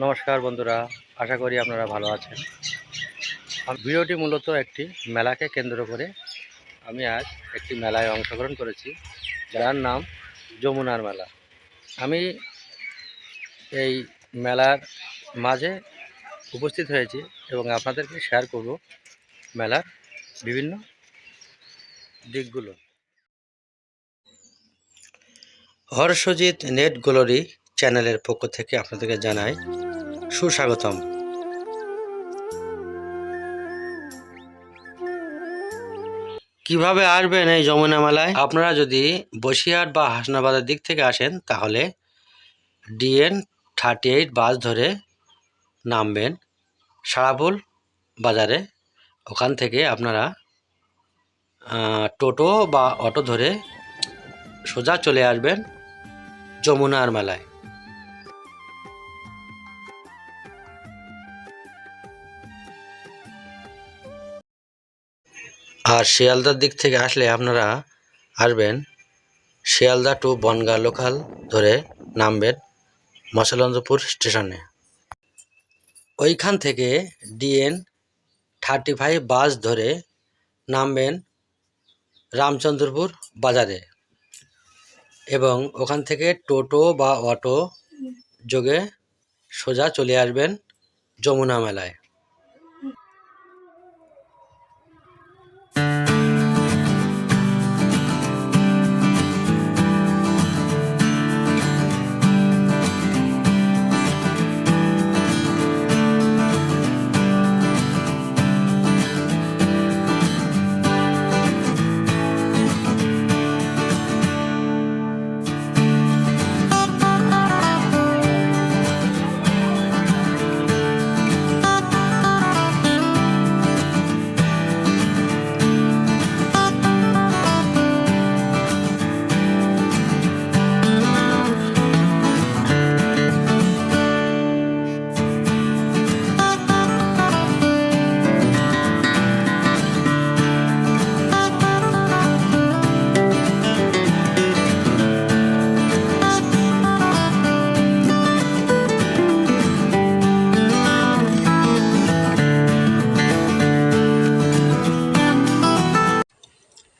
নমস্কার বন্ধুরা, আশা করি আপনারা ভালো আছেন। ভিডিওটি মূলত একটি মেলাকে কেন্দ্র করে আমি আজ একটি মেলায় অংশগ্রহণ করেছি, যার নাম যমুনার মেলা। আমি এই মেলার মাঝে উপস্থিত হয়েছি এবং আপনাদেরকে শেয়ার করব মেলার বিভিন্ন দিকগুলো। হর্ষজিৎ নেট গ্লোরি চ্যানেলের পক্ষ থেকে আপনাদেরকে জানাই সুস্বাগতম। কীভাবে আসবেন এই যমুনা মেলায়? আপনারা যদি বসিরহাট বা হাসনাবাদের দিক থেকে আসেন, তাহলে ডিএন থার্টি এইট বাস ধরে নামবেন সারাপুল বাজারে। ওখান থেকে আপনারা টোটো বা অটো ধরে সোজা চলে আসবেন যমুনার মেলায়। আর শিয়ালদার দিক থেকে আসলে আপনারা আসবেন শিয়ালদা টু বনগাঁ লোকাল ধরে নামবেন মশলন্দপুর স্টেশনে। ওইখান থেকে ডিএন থার্টি ফাইভ বাস ধরে নামবেন রামচন্দ্রপুর বাজারে এবং ওখান থেকে টোটো বা অটো যোগে সোজা চলে আসবেন যমুনা মেলায়।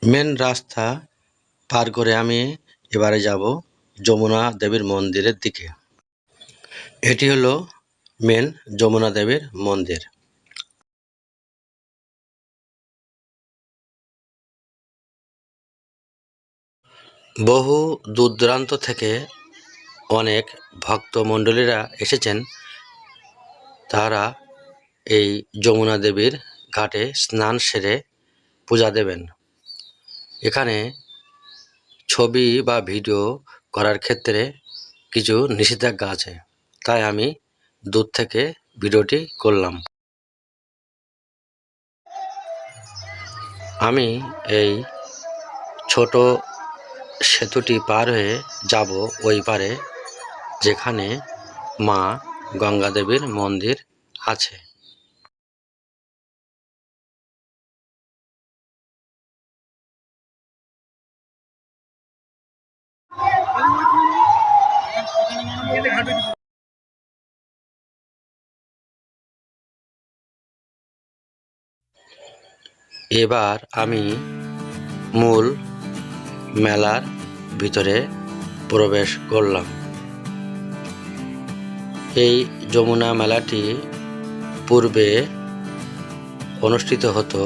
মেন রাস্তা পার করে আমি এবারে যাব যমুনা দেবীর মন্দিরের দিকে। এটি হলো মেন যমুনা দেবীর মন্দির। বহু দূরদূরান্ত থেকে অনেক ভক্ত মণ্ডলীরা এসেছেন। তারা এই যমুনা দেবীর ঘাটে স্নান সেরে পূজা দেবেন। এখানে ছবি বা ভিডিও করার ক্ষেত্রে কিছু নিষেধাজ্ঞা আছে। তাই আমি দূর থেকে ভিডিওটি করলাম। আমি এই ছোট সেতুটি পার হয়ে যাব ওই পারে যেখানে মা গঙ্গা দেবীর মন্দির আছে। এবার আমি মূল মেলার ভিতরে প্রবেশ করলাম। এই যমুনা মেলাটি পূর্বে অনুষ্ঠিত হতো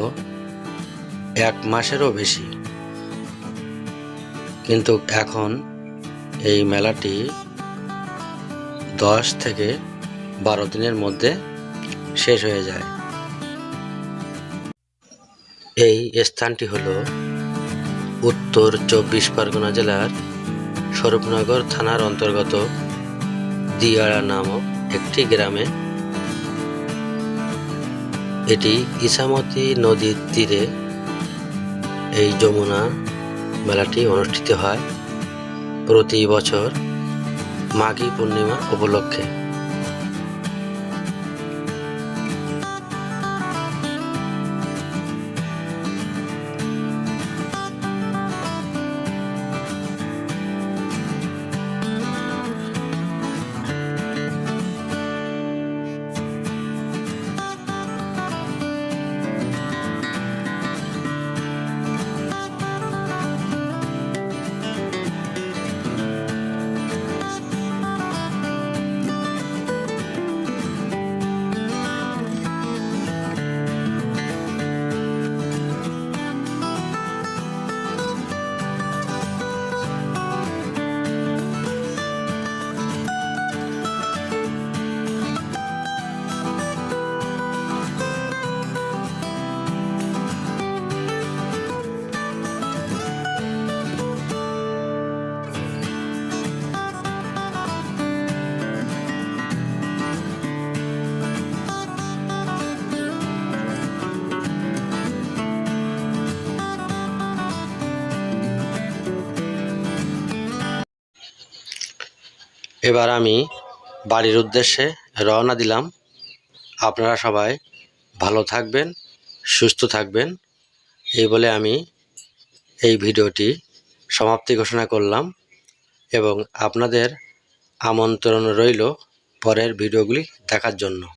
এক মাসেরও বেশি। কিন্তু এখন এই মেলাটি দশ থেকে বারো দিনের মধ্যে শেষ হয়ে যায়। এই স্থানটি হলো উত্তর চব্বিশ পরগনা জেলার স্বরূপনগর থানার অন্তর্গত দিয়াড়া নামক একটি গ্রামে। এটি ইসামতি নদীর তীরে এই যমুনা মেলাটি অনুষ্ঠিত হয়। প্রতি বছর মাঘী পূর্ণিমা উপলক্ষে। এবার আমি বাড়ির উদ্দেশ্যে রওনা দিলাম। আপনারা সবাই ভালো থাকবেন, সুস্থ থাকবেন। এই বলে আমি এই ভিডিওটি সমাপ্তি ঘোষণা করলাম এবং আপনাদের আমন্ত্রণ রইল পরের ভিডিওগুলি দেখার জন্য।